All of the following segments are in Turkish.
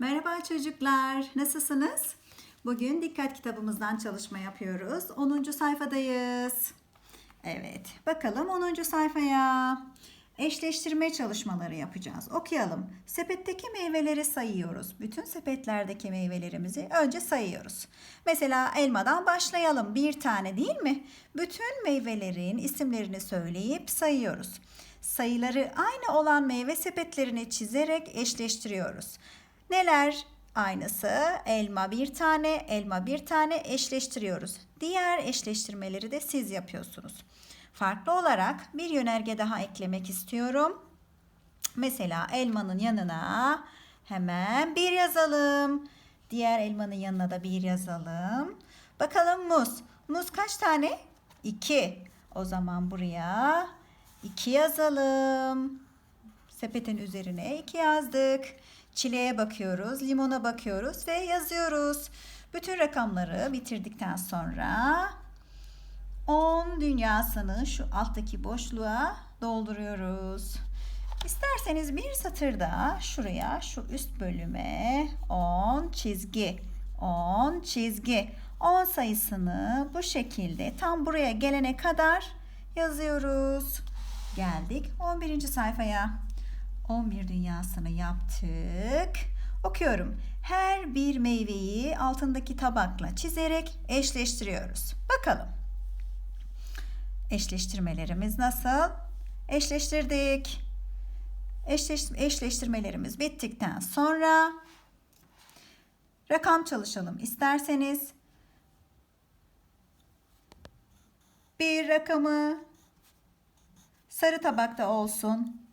Merhaba çocuklar, nasılsınız? Bugün dikkat kitabımızdan çalışma yapıyoruz. 10. sayfadayız. Evet, bakalım 10. sayfaya. Eşleştirme çalışmaları yapacağız. Okuyalım. Sepetteki meyveleri sayıyoruz. Bütün sepetlerdeki meyvelerimizi önce sayıyoruz. Mesela elmadan başlayalım. Bir tane değil mi? Bütün meyvelerin isimlerini söyleyip sayıyoruz. Sayıları aynı olan meyve sepetlerini çizerek eşleştiriyoruz. Neler aynısı? Elma bir tane, elma bir tane eşleştiriyoruz. Diğer eşleştirmeleri de siz yapıyorsunuz. Farklı olarak bir yönerge daha eklemek istiyorum. Mesela elmanın yanına hemen bir yazalım. Diğer elmanın yanına da bir yazalım. Bakalım muz. Muz kaç tane? İki. O zaman buraya iki yazalım. Sepetin üzerine iki yazdık. Çileğe bakıyoruz, limona bakıyoruz ve yazıyoruz. Bütün rakamları bitirdikten sonra 10 dünyasını şu alttaki boşluğa dolduruyoruz. İsterseniz bir satırda şuraya şu üst bölüme 10 çizgi 10 çizgi 10 sayısını bu şekilde tam buraya gelene kadar yazıyoruz. Geldik 11. sayfaya. 11 dünyasını yaptık. Okuyorum. Her bir meyveyi altındaki tabakla çizerek eşleştiriyoruz. Bakalım. Eşleştirmelerimiz nasıl? Eşleştirdik. Eşleş, eşleştirmelerimiz bittikten sonra rakam çalışalım isterseniz. Bir rakamı sarı tabakta olsun.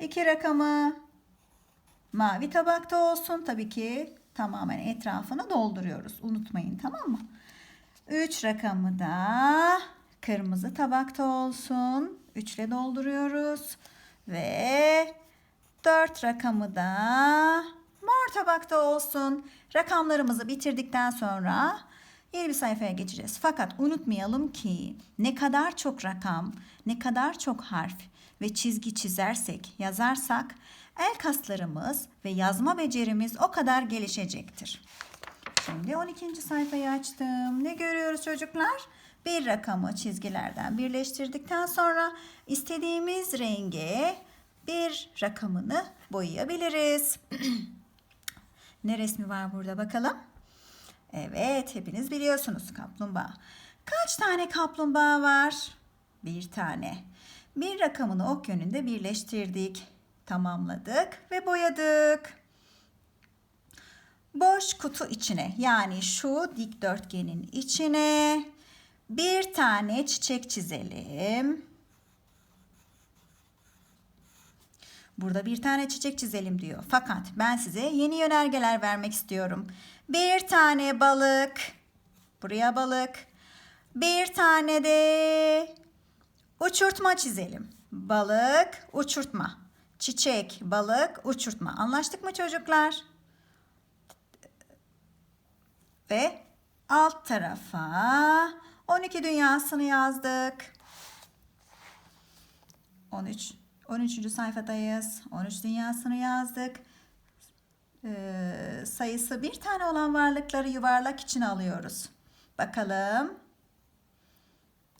İki rakamı mavi tabakta olsun. Tabii ki tamamen etrafını dolduruyoruz. Unutmayın tamam mı? Üç rakamı da kırmızı tabakta olsun. Üçle dolduruyoruz. Ve dört rakamı da mor tabakta olsun. Rakamlarımızı bitirdikten sonra yeni bir sayfaya geçeceğiz. Fakat unutmayalım ki ne kadar çok rakam, ne kadar çok harf ve çizgi çizersek, yazarsak el kaslarımız ve yazma becerimiz o kadar gelişecektir. Şimdi 12. sayfayı açtım. Ne görüyoruz çocuklar? Bir rakamı çizgilerden birleştirdikten sonra istediğimiz renge bir rakamını boyayabiliriz. ne resmi var burada bakalım? Evet, hepiniz biliyorsunuz kaplumbağa. Kaç tane kaplumbağa var? Bir tane. Bir rakamını ok yönünde birleştirdik, tamamladık ve boyadık. Boş kutu içine yani şu dikdörtgenin içine bir tane çiçek çizelim. Burada bir tane çiçek çizelim diyor. Fakat ben size yeni yönergeler vermek istiyorum. Bir tane balık. Buraya balık. Bir tane de uçurtma çizelim. Balık, uçurtma. Çiçek, balık, uçurtma. Anlaştık mı çocuklar? Ve alt tarafa 12 dünyasını yazdık. 13 13. sayfadayız. 13 dünyasını yazdık. Ee, sayısı bir tane olan varlıkları yuvarlak içine alıyoruz. Bakalım.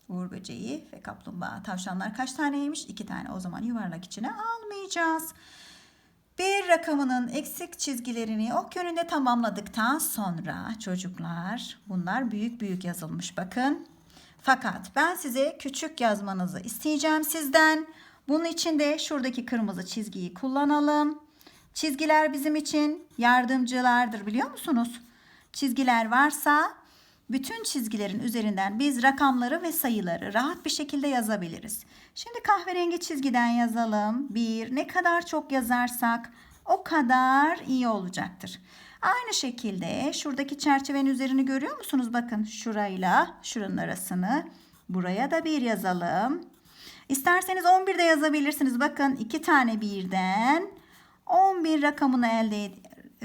Uğur böceği ve kaplumbağa. Tavşanlar kaç taneymiş? İki tane. O zaman yuvarlak içine almayacağız. Bir rakamının eksik çizgilerini ok yönünde tamamladıktan sonra çocuklar bunlar büyük büyük yazılmış bakın. Fakat ben size küçük yazmanızı isteyeceğim sizden. Bunun için de şuradaki kırmızı çizgiyi kullanalım. Çizgiler bizim için yardımcılardır biliyor musunuz? Çizgiler varsa bütün çizgilerin üzerinden biz rakamları ve sayıları rahat bir şekilde yazabiliriz. Şimdi kahverengi çizgiden yazalım. Bir, ne kadar çok yazarsak o kadar iyi olacaktır. Aynı şekilde şuradaki çerçevenin üzerini görüyor musunuz? Bakın şurayla şuranın arasını. Buraya da bir yazalım. İsterseniz 11 de yazabilirsiniz. Bakın iki tane birden 11 rakamını elde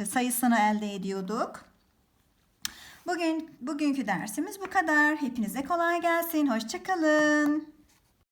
sayısını elde ediyorduk. Bugün bugünkü dersimiz bu kadar. Hepinize kolay gelsin. Hoşçakalın.